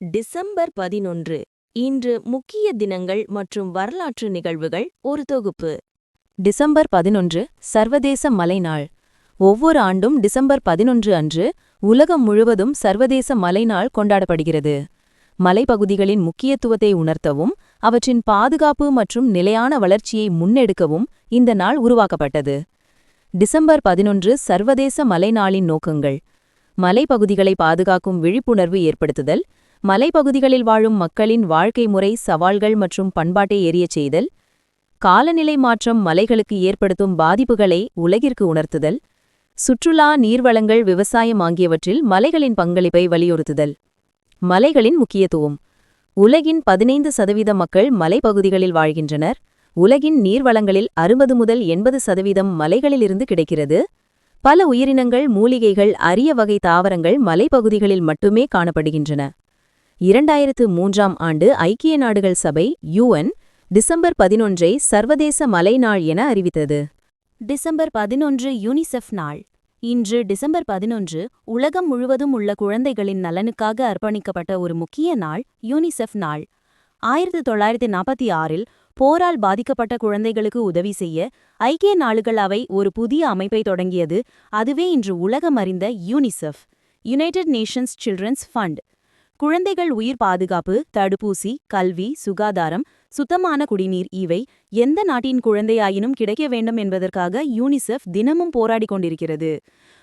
December பதினொன்று இன்று முக்கிய தினங்கள் மற்றும் வரலாற்று நிகழ்வுகள் ஒரு தொகுப்பு. டிசம்பர் பதினொன்று சர்வதேச மலை நாள். ஒவ்வொரு ஆண்டும் டிசம்பர் பதினொன்று அன்று உலகம் முழுவதும் சர்வதேச மலை நாள் கொண்டாடப்படுகிறது. மலைப்பகுதிகளின் முக்கியத்துவத்தை உணர்த்தவும் அவற்றின் பாதுகாப்பு மற்றும் நிலையான வளர்ச்சியை முன்னெடுக்கவும் இந்த நாள் உருவாக்கப்பட்டது. டிசம்பர் பதினொன்று சர்வதேச மலை நாளின் நோக்கங்கள். மலைப்பகுதிகளை பாதுகாக்கும் விழிப்புணர்வு ஏற்படுத்துதல் மலைப்பகுதிகளில் வாழும் மக்களின் வாழ்க்கை முறை சவால்கள் மற்றும் பண்பாட்டை எரிய செய்தல் காலநிலை மாற்றம் மலைகளுக்கு ஏற்படுத்தும் பாதிப்புகளை உலகிற்கு உணர்த்துதல் சுற்றுலா நீர்வளங்கள் விவசாயம் ஆகியவற்றில் மலைகளின் பங்களிப்பை வலியுறுத்துதல். மலைகளின் முக்கியத்துவம். உலகின் பதினைந்து சதவீத மக்கள் மலைப்பகுதிகளில் வாழ்கின்றனர். உலகின் நீர்வளங்களில் அறுபது முதல் எண்பது சதவீதம் மலைகளிலிருந்து கிடைக்கிறது. பல உயிரினங்கள் மூலிகைகள் அரிய வகை தாவரங்கள் மலைப்பகுதிகளில் மட்டுமே காணப்படுகின்றன. இரண்டாயிரத்து மூன்றாம் ஆண்டு ஐக்கிய நாடுகள் சபை யுஎன் டிசம்பர் பதினொன்றை சர்வதேச மலை நாள் என அறிவித்தது. டிசம்பர் பதினொன்று யூனிசெஃப் நாள். இன்று டிசம்பர் பதினொன்று உலகம் முழுவதும் உள்ள குழந்தைகளின் நலனுக்காக அர்ப்பணிக்கப்பட்ட ஒரு முக்கிய நாள் யூனிசெஃப் நாள். ஆயிரத்து தொள்ளாயிரத்தி நாற்பத்தி ஆறில் போரால் பாதிக்கப்பட்ட குழந்தைகளுக்கு உதவி செய்ய ஐக்கிய நாடுகள் அவை ஒரு புதிய அமைப்பை தொடங்கியது. அதுவே இன்று உலகம் அறிந்த UNICEF United Nations Children's Fund குழந்தைகள் உயிர் பாதுகாப்பு தடுப்பூசி கல்வி சுகாதாரம் சுத்தமான குடிநீர் இவை எந்த நாட்டின் குழந்தையாயினும் கிடைக்க வேண்டும் என்பதற்காக யூனிசெஃப் தினமும் போராடிக் கொண்டிருக்கிறது.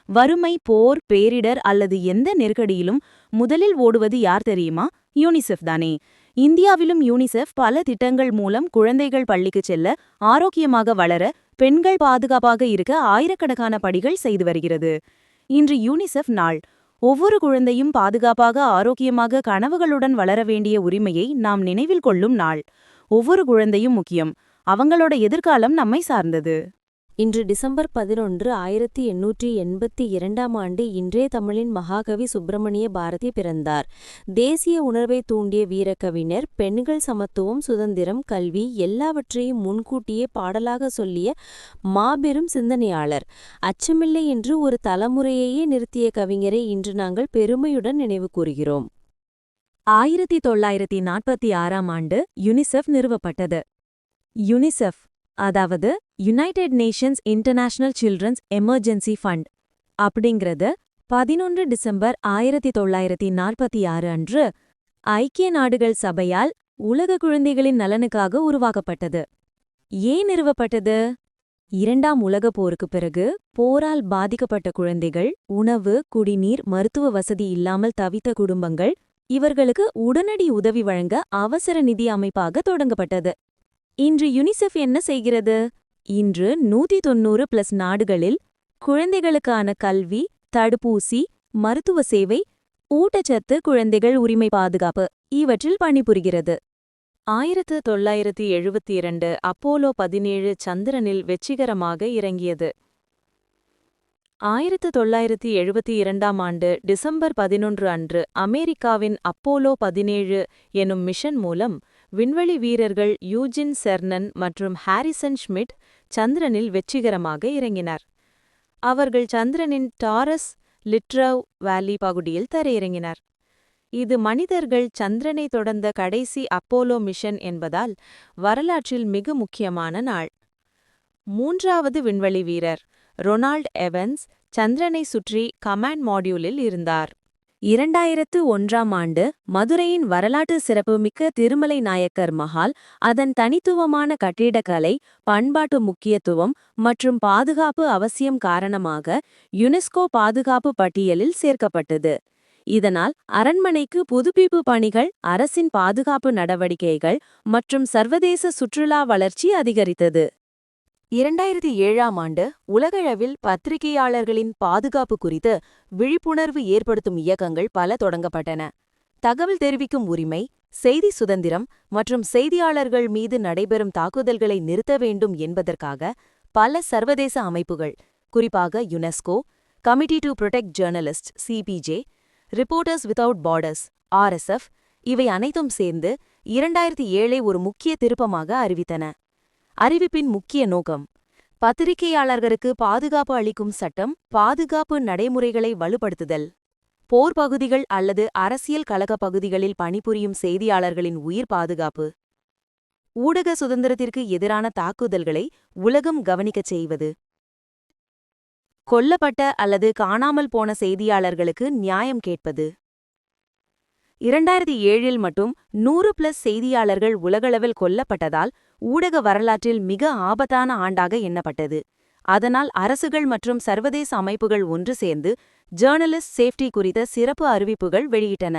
வறுமை போர் பேரிடர் அல்லது எந்த நெருக்கடியிலும் முதலில் ஓடுவது யார் தெரியுமா? யூனிசெஃப் தானே. இந்தியாவிலும் யூனிசெஃப் பல திட்டங்கள் மூலம் குழந்தைகள் பள்ளிக்கு செல்ல ஆரோக்கியமாக வளர பெண்கள் பாதுகாப்பாக இருக்க ஆயிரக்கணக்கான படிகள் செய்து வருகிறது. இன்று யூனிசெஃப் நாள். ஒவ்வொரு குழந்தையும் பாதுகாப்பாக ஆரோக்கியமாக கனவுகளுடன் வளர வேண்டிய உரிமையை நாம் நினைவில் கொள்ளும் நாள். ஒவ்வொரு குழந்தையும் முக்கியம். அவங்களோட எதிர்காலம் நம்மை சார்ந்தது. இன்று டிசம்பர் பதினொன்று ஆயிரத்தி எண்ணூற்றி எண்பத்தி இரண்டாம் ஆண்டு இன்றே தமிழின் மகாகவி சுப்பிரமணிய பாரதி பிறந்தார். தேசிய உணர்வை தூண்டிய வீரக்கவிஞர் பெண்கள் சமத்துவம் சுதந்திரம் கல்வி எல்லாவற்றையும் முன்கூட்டியே பாடலாக சொல்லிய மாபெரும் சிந்தனையாளர். அச்சமில்லை என்று ஒரு தலைமுறையையே நிறுத்திய கவிஞரை இன்று நாங்கள் பெருமையுடன் நினைவு கூறுகிறோம். ஆயிரத்தி தொள்ளாயிரத்தி நாற்பத்தி ஆறாம் ஆண்டு யுனிசெஃப் நிறுவப்பட்டது. யுனிசெஃப் அதாவது United Nations International Children's Emergency Fund அப்படிங்கிறது பதினொன்று டிசம்பர் ஆயிரத்தி தொள்ளாயிரத்தி நாற்பத்தி ஆறு அன்று ஐக்கிய நாடுகள் சபையால் உலக குழந்தைகளின் நலனுக்காக உருவாக்கப்பட்டது. ஏன் நிறுவப்பட்டது? இரண்டாம் உலகப் போருக்குப் பிறகு போரால் பாதிக்கப்பட்ட குழந்தைகள் உணவு குடிநீர் மருத்துவ வசதி இல்லாமல் தவித்த குடும்பங்கள் இவர்களுக்கு உடனடி உதவி வழங்க அவசர நிதி அமைப்பாக தொடங்கப்பட்டது. இன்று யுனிசெஃப் என்ன செய்கிறது? இன்று நூத்தி தொன்னூறு பிளஸ் நாடுகளில் குழந்தைகளுக்கான கல்வி தடுப்பூசி மருத்துவ சேவை ஊட்டச்சத்து குழந்தைகள் உரிமை பாதுகாப்பு இவற்றில் பணிபுரிகிறது. ஆயிரத்து தொள்ளாயிரத்தி எழுபத்தி இரண்டு அப்போலோ பதினேழு சந்திரனில் வெற்றிகரமாக இறங்கியது. ஆயிரத்து தொள்ளாயிரத்தி எழுபத்தி இரண்டாம் ஆண்டு டிசம்பர் பதினொன்று அன்று அமெரிக்காவின் அப்போலோ பதினேழு எனும் மிஷன் மூலம் விண்வெளி வீரர்கள் யூஜின் செர்னன் மற்றும் ஹாரிசன் ஷ்மிட் சந்திரனில் வெற்றிகரமாக இறங்கினர். அவர்கள் சந்திரனின் டாரஸ் லிட்ரவ் வேலி பகுதியில் தரையிறங்கினர். இது மனிதர்கள் சந்திரனை தொடர்ந்த கடைசி அப்போலோ மிஷன் என்பதால் வரலாற்றில் மிக முக்கியமான நாள். மூன்றாவது விண்வெளி வீரர் ரொனால்ட் எவன்ஸ் சந்திரனை சுற்றி கமாண்ட் மாடியூலில் இருந்தார். இரண்டாயிரத்து ஒன்றாம் ஆண்டு மதுரையின் வரலாற்று சிறப்புமிக்க திருமலை நாயக்கர் மஹால் அதன் தனித்துவமான கட்டிடக்கலை பண்பாட்டு முக்கியத்துவம் மற்றும் பாதுகாப்பு அவசியம் காரணமாக யுனெஸ்கோ பாதுகாப்பு பட்டியலில் சேர்க்கப்பட்டது. இதனால் அரண்மனைக்கு புதுப்பிப்பு பணிகள் அரசின் பாதுகாப்பு நடவடிக்கைகள் மற்றும் சர்வதேச சுற்றுலா வளர்ச்சி அதிகரித்தது. இரண்டாயிரத்தி ஏழாம் ஆண்டு உலகளவில் பத்திரிகையாளர்களின் பாதுகாப்பு குறித்து விழிப்புணர்வு ஏற்படுத்தும் இயக்கங்கள் பல தொடங்கப்பட்டன. தகவல் தெரிவிக்கும் உரிமை செய்தி சுதந்திரம் மற்றும் செய்தியாளர்கள் மீது நடைபெறும் தாக்குதல்களை நிறுத்த வேண்டும் என்பதற்காக பல சர்வதேச அமைப்புகள் குறிப்பாக UNESCO Committee to Protect Journalist CPJ Reporters Without Borders RSF இவை அனைத்தும் சேர்ந்து இரண்டாயிரத்தி ஏழை ஒரு முக்கிய திருப்பமாக அறிவித்தன. அறிவிப்பின் முக்கிய நோக்கம். பத்திரிகையாளர்களுக்கு பாதுகாப்பு அளிக்கும் சட்டம் பாதுகாப்பு நடைமுறைகளை வலுப்படுத்துதல். போர் பகுதிகள் அல்லது அரசியல் கழக பகுதிகளில் பணிபுரியும் செய்தியாளர்களின் உயிர் பாதுகாப்பு. ஊடக சுதந்திரத்திற்கு எதிரான தாக்குதல்களை உலகம் கவனிக்கச் செய்வது. கொல்லப்பட்ட அல்லது காணாமல் போன செய்தியாளர்களுக்கு நியாயம் கேட்பது. இரண்டாயிரத்தி ஏழில் மட்டும் நூறு பிளஸ் செய்தியாளர்கள் உலகளவில் கொல்லப்பட்டதால் ஊடக வரலாற்றில் மிக ஆபத்தான ஆண்டாக எண்ணப்பட்டது. அதனால் அரசுகள் மற்றும் சர்வதேச அமைப்புகள் ஒன்று சேர்ந்து ஜேர்னலிஸ்ட் சேஃப்டி குறித்த சிறப்பு அறிவிப்புகள் வெளியிட்டன.